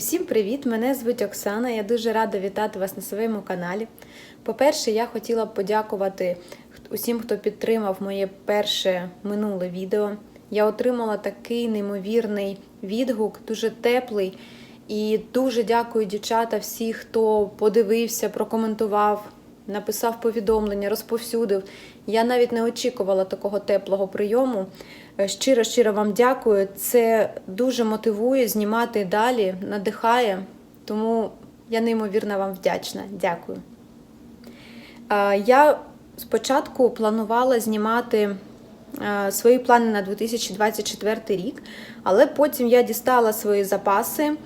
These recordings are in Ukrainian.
Усім привіт! Мене звуть Оксана. Я дуже рада вітати вас на своєму каналі. По-перше, я хотіла б подякувати усім, хто підтримав моє перше минуле відео. Я отримала такий неймовірний відгук, дуже теплий. І дуже дякую, дівчата, всі, хто подивився, прокоментував, написав повідомлення, розповсюдив. Я навіть не очікувала такого теплого прийому. Щиро, щиро вам дякую. Це дуже мотивує знімати далі, надихає. Тому я неймовірно вам вдячна. Дякую. Е, Я спочатку планувала знімати е, свої плани на 2024 рік, але потім я дістала свої запаси.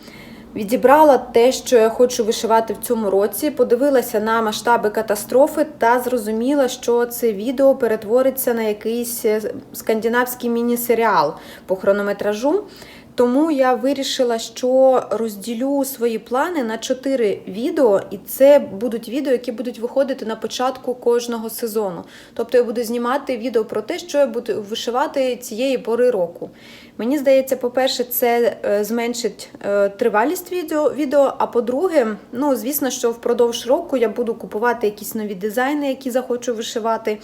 Відібрала те, що я хочу вишивати в цьому році, подивилася на масштаби катастрофи та зрозуміла, що це відео перетвориться на якийсь е, скандинавський міні-серіал по хронометражу. Тому я вирішила, що розділю свої плани на чотири відео, і це будуть відео, які будуть виходити на початку кожного сезону. Тобто я буду знімати відео про те, що я буду вишивати цієї пори року. Мені здається, по-перше, це е, зменшить е, тривалість відео, відео. А по-друге, ну, звісно, що впродовж року я буду купувати якісь нові дизайни, які захочу вишивати.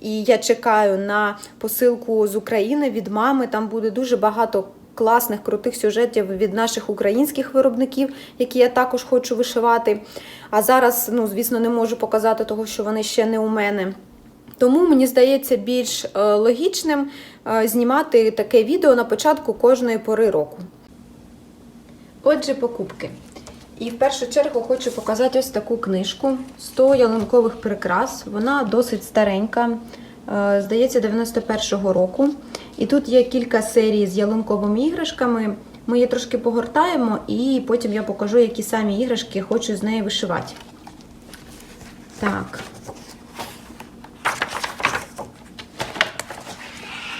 І я чекаю на посилку з України від мами. Там буде дуже багато класних, крутих сюжетів від наших українських виробників, які я також хочу вишивати. А зараз, ну, звісно, не можу показати того, що вони ще не у мене. Тому мені здається більш е, логічним е, знімати таке відео на початку кожної пори року. Отже, покупки. І в першу чергу хочу показати ось таку книжку 100 ялинкових прикрас. Вона досить старенька, е, здається, 91-го року. І тут є кілька серій з ялинковими іграшками. Ми її трошки погортаємо, і потім я покажу, які самі іграшки хочу з неї вишивати. Так.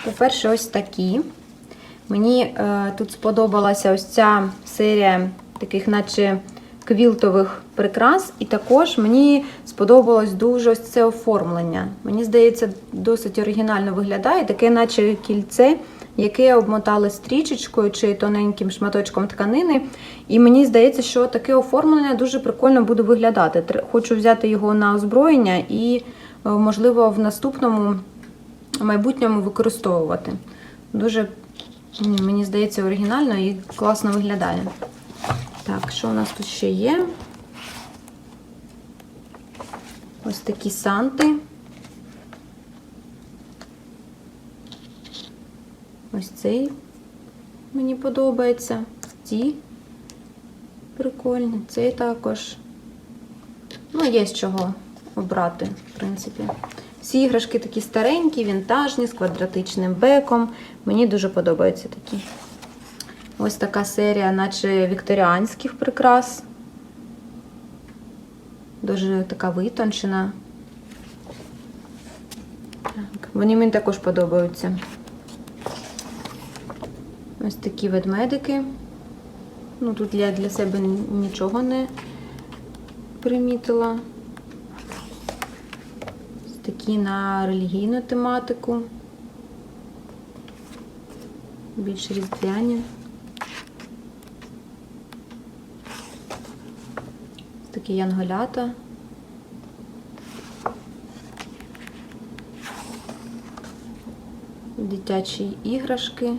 По-перше, ось такі. Мені е, тут сподобалася ось ця серія таких, наче квілтових прикрас, і також мені сподобалось дуже ось це оформлення. Мені здається, досить оригінально виглядає, таке, наче кільце, яке обмотали стрічечкою чи тоненьким шматочком тканини. І мені здається, що таке оформлення дуже прикольно буде виглядати. Хочу взяти його на озброєння і, е, можливо, в наступному майбутньому використовувати. Дуже, мені здається, оригінально і класно виглядає. Так, що у нас тут ще є? Ось такі санти. Ось цей мені подобається. Ті прикольні. Цей також. Ну, є з чого обрати, в принципі. Всі іграшки такі старенькі, вінтажні, з квадратичним беком. Мені дуже подобаються такі. Ось така серія, наче вікторіанських прикрас. Дуже така витончена. Вони мені також подобаються. Ось такі ведмедики. Ну, тут я для себе нічого не примітила. Ось такі на релігійну тематику. Більш різдвяні. Такі янголята. Дитячі іграшки.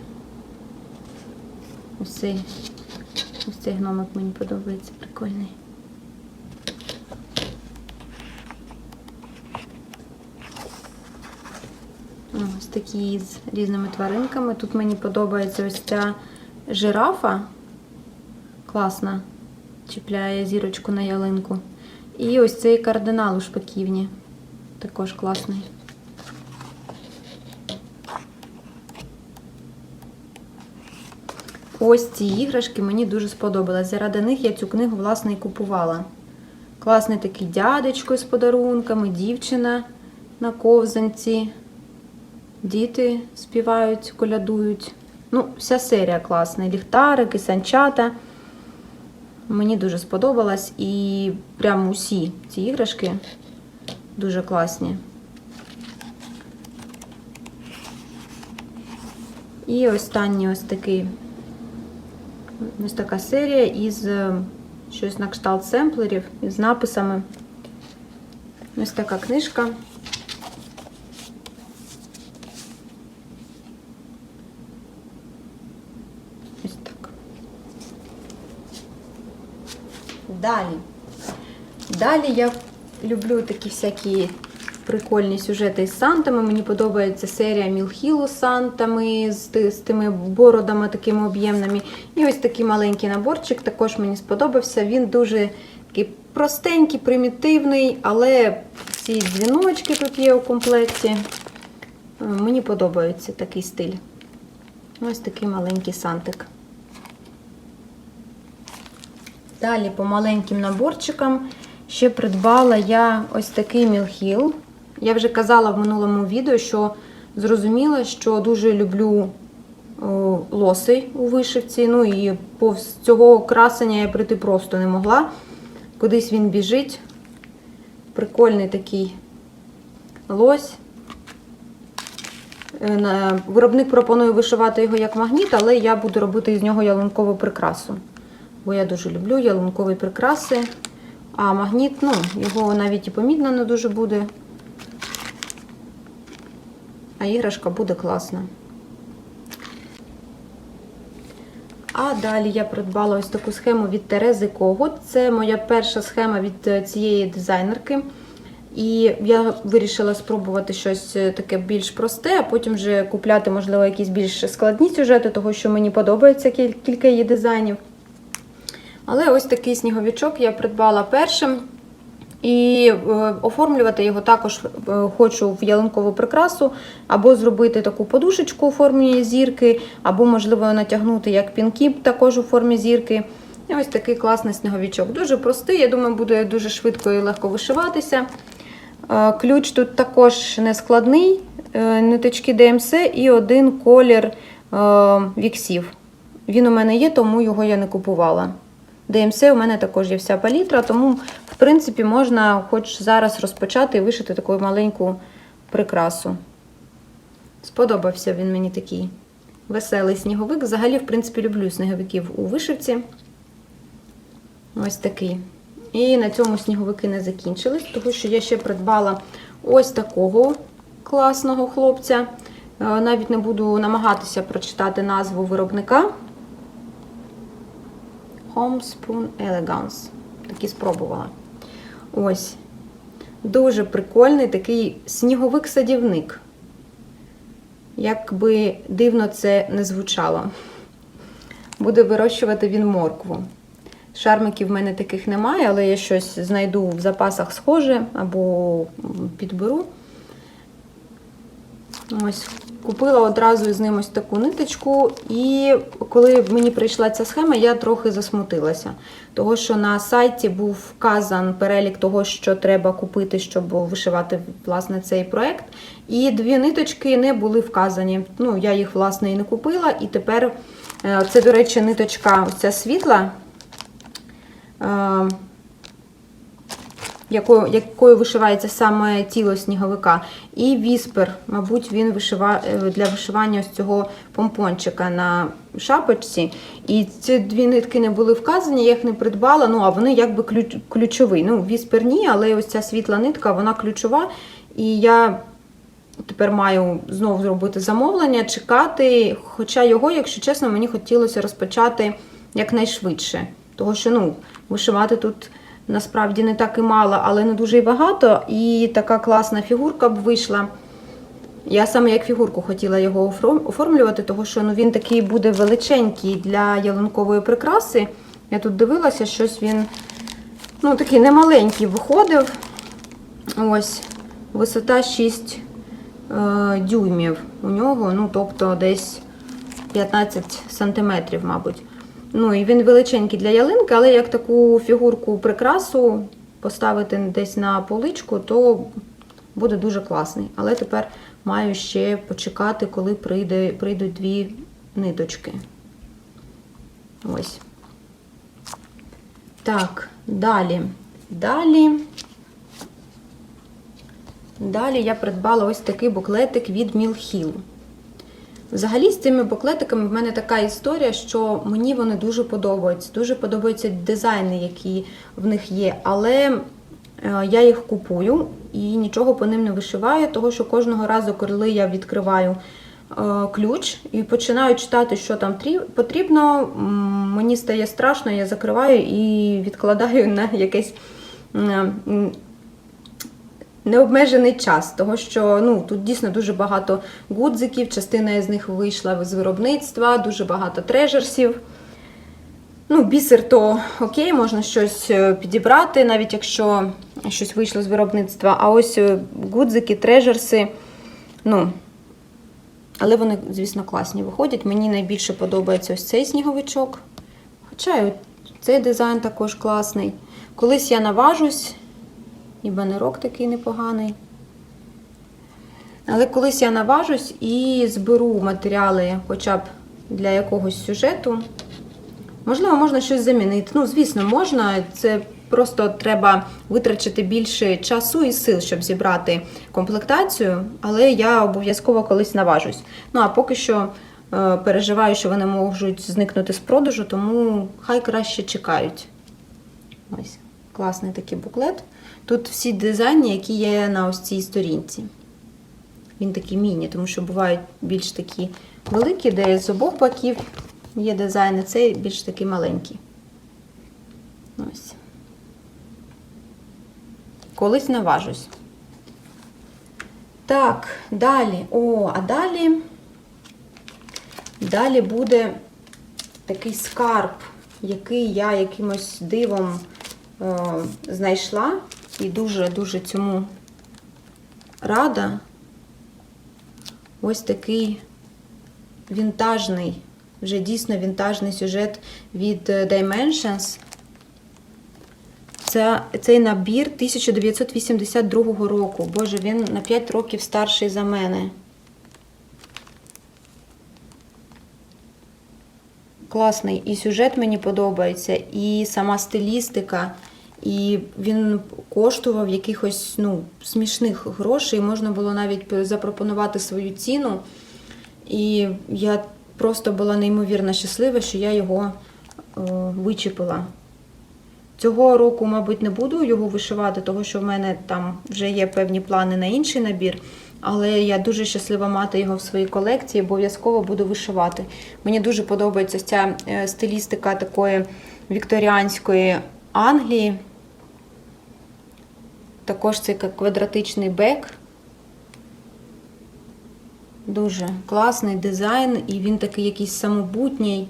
Ось цей, ось цей гномик мені подобається, прикольний. Ось такі з різними тваринками. Тут мені подобається ось ця жирафа. Класна. Чіпляє зірочку на ялинку. І ось цей кардинал у шпаківні. Також класний. Ось ці іграшки мені дуже сподобались. Заради них я цю книгу, власне, і купувала. Класний такий дядечко з подарунками, дівчина на ковзанці. Діти співають, колядують. Ну, вся серія класна. Ліхтарики, санчата. Мені дуже сподобалась. І прямо усі ці іграшки дуже класні. І останній ось такий Ось така серія із е, щось на кшталт семплерів із написами. Ось така книжка. Ось так. Далі. Далі я люблю такі всякі прикольні сюжети з сантами. Мені подобається серія Мілхілу з сантами, з, з тими бородами такими об'ємними. І ось такий маленький наборчик також мені сподобався. Він дуже такий простенький, примітивний, але ці дзвіночки тут є у комплекті. Е, Мені подобається такий стиль. Ось такий маленький сантик. Далі по маленьким наборчикам ще придбала я ось такий мілхіл. Я вже казала в минулому відео, що зрозуміла, що дуже люблю лоси у вишивці. Ну і повз цього красення я прийти просто не могла. Кудись він біжить. Прикольний такий лось. Е, Виробник пропонує вишивати його як магніт, але я буду робити з нього ялинкову прикрасу. Бо я дуже люблю ялинкові прикраси. А магніт, ну, його навіть і помітно не дуже буде. А іграшка буде класна. А далі я придбала ось таку схему від Терези Когут. Це моя перша схема від е, цієї дизайнерки. І я вирішила спробувати щось е, таке більш просте, а потім вже купляти, можливо, якісь більш складні сюжети, того що мені подобається кілька її дизайнів. Але ось такий сніговичок я придбала першим. І е, оформлювати його також е, хочу в ялинкову прикрасу, або зробити таку подушечку у формі зірки, або, можливо, натягнути як пінкіп також у формі зірки. І ось такий класний сніговичок. Дуже простий, я думаю, буде дуже швидко і легко вишиватися. Е, Ключ тут також не складний, ниточки DMC і один колір віксів. Він у мене є, тому його я не купувала. DMC у мене також є вся палітра, тому, в принципі, можна хоч зараз розпочати і вишити таку маленьку прикрасу. Сподобався він мені такий веселий сніговик. Взагалі, в принципі, люблю сніговиків у вишивці. Ось такий. І на цьому сніговики не закінчились, тому що я ще придбала ось такого класного хлопця. Е, Навіть не буду намагатися прочитати назву виробника. Homespun Elegance. Такий спробувала. Ось. Дуже прикольний такий сніговик-садівник. Як би дивно це не звучало. Буде вирощувати він моркву. Шармиків в мене таких немає, але я щось знайду в запасах схоже або підберу. Ось, купила одразу з ним ось таку ниточку, і коли мені прийшла ця схема, я трохи засмутилася. Того, що на сайті був вказан перелік того, що треба купити, щоб вишивати власне цей проект. І дві ниточки не були вказані. Ну, я їх, власне, і не купила. І тепер е, це, до речі, ниточка ця світла. Якою, якою вишивається саме тіло сніговика. І віспер, мабуть, він вишива, е, для вишивання ось цього помпончика на шапочці. І ці дві нитки не були вказані, я їх не придбала, ну а вони якби ключ, ключові. Ну, віспер ні, але ось ця світла нитка, вона ключова. І я тепер маю знову зробити замовлення, чекати. Хоча його, якщо чесно, мені хотілося розпочати якнайшвидше. Того що ну, вишивати тут насправді не так і мало, але не дуже і багато. І така класна фігурка б вийшла. Я саме як фігурку хотіла його оформлювати, тому що ну, він такий буде величенький для ялинкової прикраси. Я тут дивилася, щось він ну, такий немаленький виходив. Ось, висота 6 е, дюймів у нього, ну, тобто десь 15 сантиметрів, мабуть. Ну, і він величенький для ялинки, але як таку фігурку прикрасу поставити десь на поличку, то буде дуже класний. Але тепер маю ще почекати, коли прийде, прийдуть дві ниточки. Ось. Так, далі. Далі. Далі я придбала ось такий буклетик від Мілхіл. Взагалі з цими буклетиками в мене така історія, що мені вони дуже подобаються. Дуже подобаються дизайни, які в них є. Але е, я їх купую і нічого по ним не вишиваю, тому що кожного разу, коли я відкриваю е, ключ і починаю читати, що там потрібно, мені стає страшно, я закриваю і відкладаю на якесь. Необмежений час, тому що ну, тут дійсно дуже багато гудзиків, частина з них вийшла з виробництва, дуже багато трежерсів. Ну, бісер то окей, можна щось е, підібрати, навіть якщо щось вийшло з виробництва. А ось е, гудзики, трежерси, ну, але вони, звісно, класні виходять. Мені найбільше подобається ось цей сніговичок. Хоча цей дизайн також класний. Колись я наважусь, і банерок такий непоганий. Але колись я наважусь і зберу матеріали хоча б для якогось сюжету. Можливо, можна щось замінити. Ну, звісно, можна. Це просто треба витрачити більше часу і сил, щоб зібрати комплектацію, але я обов'язково колись наважусь. Ну, а поки що е, переживаю, що вони можуть зникнути з продажу, тому хай краще чекають. Ось, класний такий буклет. Тут всі дизайни, які є на ось цій сторінці. Він такий міні, тому що бувають більш такі великі, де з обох боків є дизайни, цей більш такий маленький. Ось. Колись наважусь. Так, далі. О, а далі. Далі буде такий скарб, який я якимось дивом е, знайшла і дуже-дуже цьому рада. Ось такий вінтажний, вже дійсно вінтажний сюжет від е, Dimensions. Це, цей набір 1982 року. Боже, він на 5 років старший за мене. Класний. І сюжет мені подобається, і сама стилістика. І він коштував якихось ну, смішних грошей. Можна було навіть запропонувати свою ціну. І я просто була неймовірно щаслива, що я його е, вичепила. Цього року, мабуть, не буду його вишивати, тому що в мене там вже є певні плани на інший набір. Але я дуже щаслива мати його в своїй колекції, обов'язково буду вишивати. Мені дуже подобається ця е, стилістика такої вікторіанської Англії. Також цей квадратичний бек. Дуже класний дизайн, і він такий якийсь самобутній.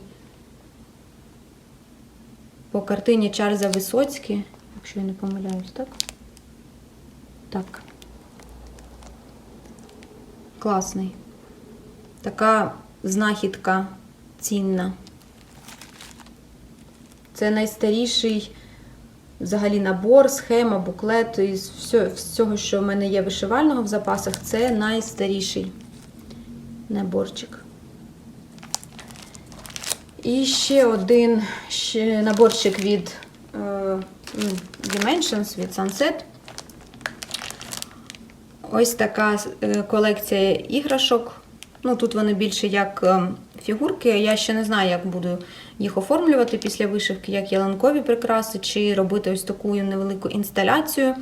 По картині Чарльза Висоцькі, якщо я не помиляюсь, так? Так. Класний. Така знахідка цінна. Це найстаріший взагалі набор, схема, буклет із всього, що в мене є вишивального в запасах, це найстаріший наборчик. І ще один ще наборчик від е, Dimensions, від Sunset. Ось така е, колекція іграшок. Ну, Тут вони більше як е, фігурки. Я ще не знаю, як буду їх оформлювати після вишивки, як ялинкові прикраси, чи робити ось таку невелику інсталяцію.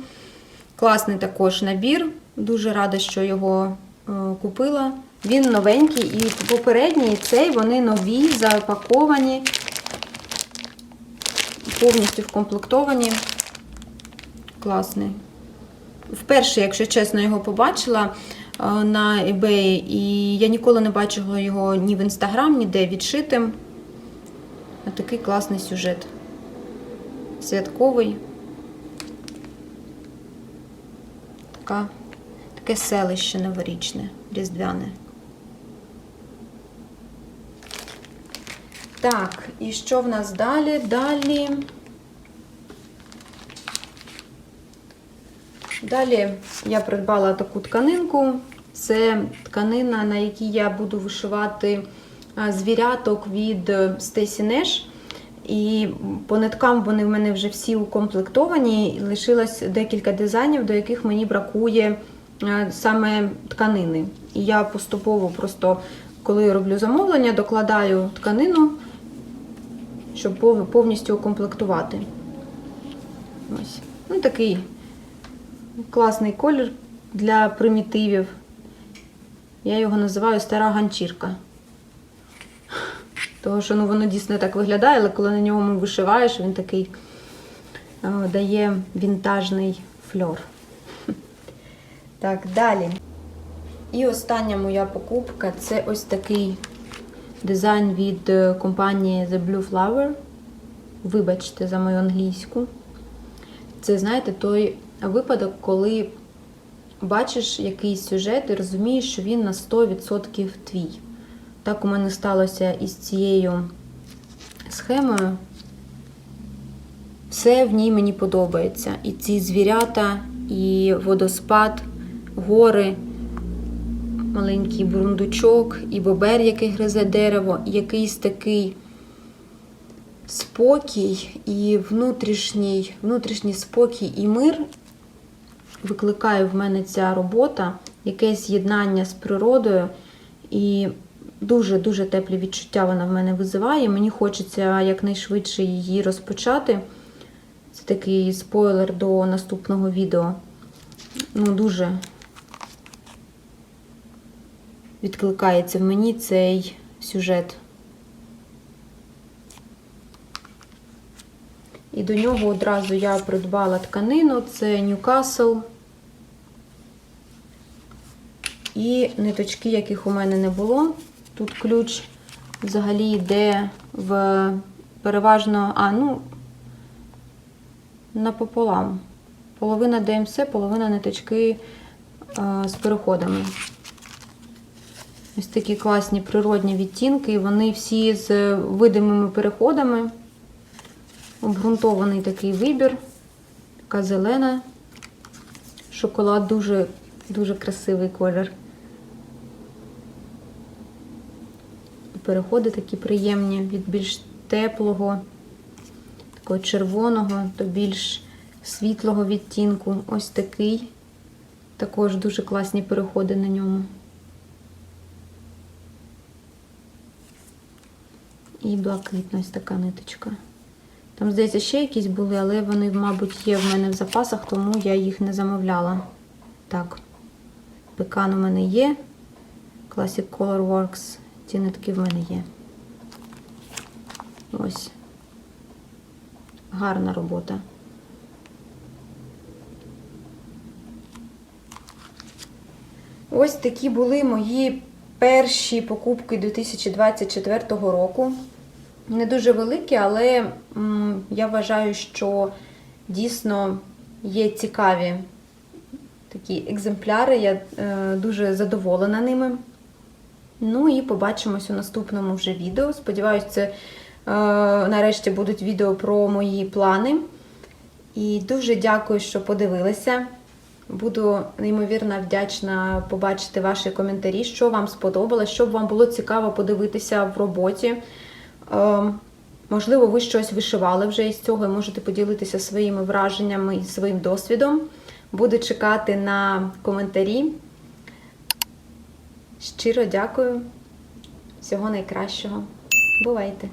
Класний також набір. Дуже рада, що його е, купила. Він новенький і попередній і цей вони нові, запаковані, повністю вкомплектовані. Класний. Вперше, якщо чесно, його побачила на eBay, і я ніколи не бачила його ні в інстаграм, ніде відшитим. Такий класний сюжет. Святковий. Така, таке селище новорічне, різдвяне. Так, і що в нас далі? Далі. Далі я придбала таку тканинку. Це тканина, на якій я буду вишивати звіряток від Stacy Nash. І по ниткам вони в мене вже всі укомплектовані. Лишилось декілька дизайнів, до яких мені бракує саме тканини. І я поступово просто коли роблю замовлення, докладаю тканину, щоб повністю укомплектувати. Ось. Ну, такий класний колір для примітивів. Я його називаю стара ганчірка. Тому що ну, воно дійсно так виглядає, але коли на ньому вишиваєш, він такий е, дає вінтажний фльор. Так, далі. І остання моя покупка це ось такий дизайн від е, компанії The Blue Flower. Вибачте за мою англійську. Це, знаєте, той випадок, коли бачиш якийсь сюжет і розумієш, що він на 100% твій. Так у мене сталося із цією схемою. Все в ній мені подобається. І ці звірята, і водоспад, гори, маленький бурундучок, і бобер, який гризе дерево, і якийсь такий спокій і внутрішній, внутрішній спокій і мир викликає в мене ця робота, якесь єднання з природою. І дуже-дуже теплі відчуття вона в мене визиває. Мені хочеться якнайшвидше її розпочати. Це такий спойлер до наступного відео. Ну, дуже відкликається в мені цей сюжет. І до нього одразу я придбала тканину, це Newcastle. І ниточки, яких у мене не було. Тут ключ взагалі йде в переважно, а, ну, напополам. Половина ДМС, половина ниточки а, з переходами. Ось такі класні природні відтінки, вони всі з видимими переходами. Обґрунтований такий вибір. Така зелена. Шоколад дуже, дуже красивий колір. Переходи такі приємні від більш теплого, такого червоного до більш світлого відтінку. Ось такий. Також дуже класні переходи на ньому. І блакитна ось така ниточка. Там, здається, ще якісь були, але вони, мабуть, є в мене в запасах, тому я їх не замовляла. Так, пекан у мене є. Classic Color Works. Ці нитки в мене є. Ось. Гарна робота. Ось такі були мої перші покупки 2024 року. Не дуже великі, але я вважаю, що дійсно є цікаві такі екземпляри. Я е, дуже задоволена ними. Ну і побачимось у наступному вже відео. Сподіваюсь, це е, нарешті будуть відео про мої плани. І дуже дякую, що подивилися. Буду неймовірно вдячна побачити ваші коментарі, що вам сподобалось, щоб вам було цікаво подивитися в роботі. Е, Можливо, ви щось вишивали вже із цього і можете поділитися своїми враженнями і своїм досвідом. Буду чекати на коментарі. Щиро дякую. Всього найкращого. Бувайте!